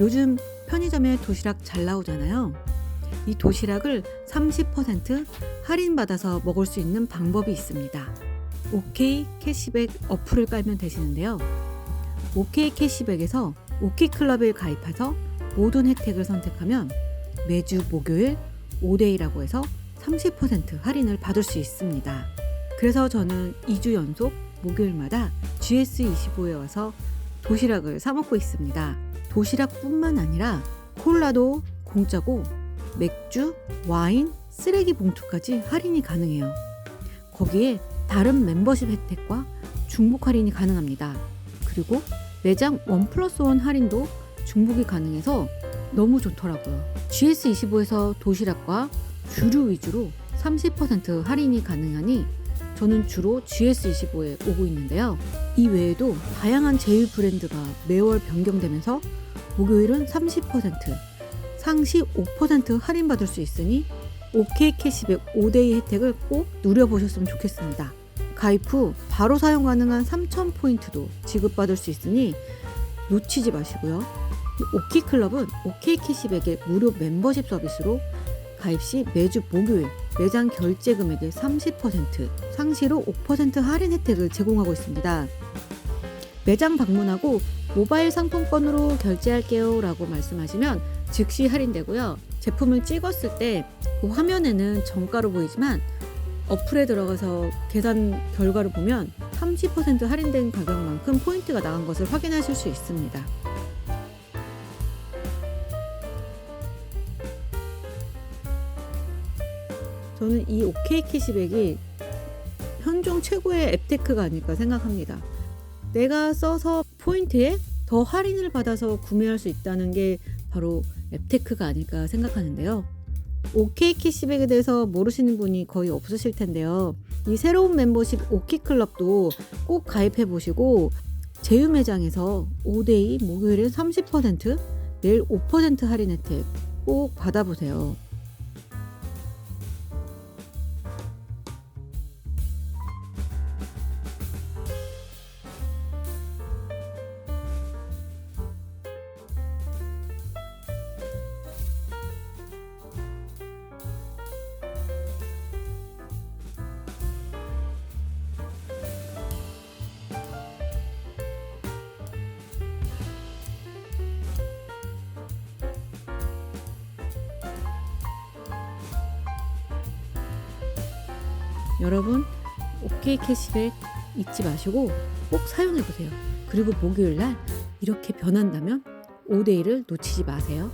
요즘 편의점에 도시락 잘 나오잖아요. 이 도시락을 30% 할인받아서 먹을 수 있는 방법이 있습니다. OK 캐시백 어플을 깔면 되시는데요. OK 캐시백에서 OK 클럽에 가입해서 모든 혜택을 선택하면 매주 목요일 5데이라고 해서 30% 할인을 받을 수 있습니다. 그래서 저는 2주 연속 목요일마다 GS25에 와서 도시락을 사 먹고 있습니다. 도시락뿐만 아니라 콜라도 공짜고 맥주, 와인, 쓰레기 봉투까지 할인이 가능해요. 거기에 다른 멤버십 혜택과 중복 할인이 가능합니다. 그리고 매장 원 플러스 원 할인도 중복이 가능해서 너무 좋더라고요. GS25에서 도시락과 주류 위주로 30% 할인이 가능하니 저는 주로 GS25에 오고 있는데요. 이 외에도 다양한 제휴 브랜드가 매월 변경되면서 목요일은 30%, 상시 5% 할인받을 수 있으니 OK 캐시백 5데이 혜택을 꼭 누려보셨으면 좋겠습니다. 가입 후 바로 사용 가능한 3,000포인트도 지급받을 수 있으니 놓치지 마시고요. 오키 클럽은 OK 캐시백의 무료 멤버십 서비스로 가입 시 매주 목요일 매장 결제 금액의 30% 상시로 5% 할인 혜택을 제공하고 있습니다. 매장 방문하고 모바일 상품권으로 결제할게요 라고 말씀하시면 즉시 할인되고요. 제품을 찍었을 때 그 화면에는 정가로 보이지만 어플에 들어가서 계산 결과를 보면 30% 할인된 가격만큼 포인트가 나간 것을 확인하실 수 있습니다. 저는 이 OK 캐시백이 현존 최고의 앱테크가 아닐까 생각합니다. 내가 써서 포인트에 더 할인을 받아서 구매할 수 있다는 게 바로 앱테크가 아닐까 생각하는데요. OK 캐시백에 대해서 모르시는 분이 거의 없으실 텐데요. 이 새로운 멤버십 OK 클럽도 꼭 가입해 보시고 제휴 매장에서 5데이 목요일에 30% 내일 5% 할인 혜택 꼭 받아보세요. 여러분 OK 캐시백 잊지 마시고 꼭 사용해 보세요. 그리고 목요일 날 이렇게 변한다면 5데이를 놓치지 마세요.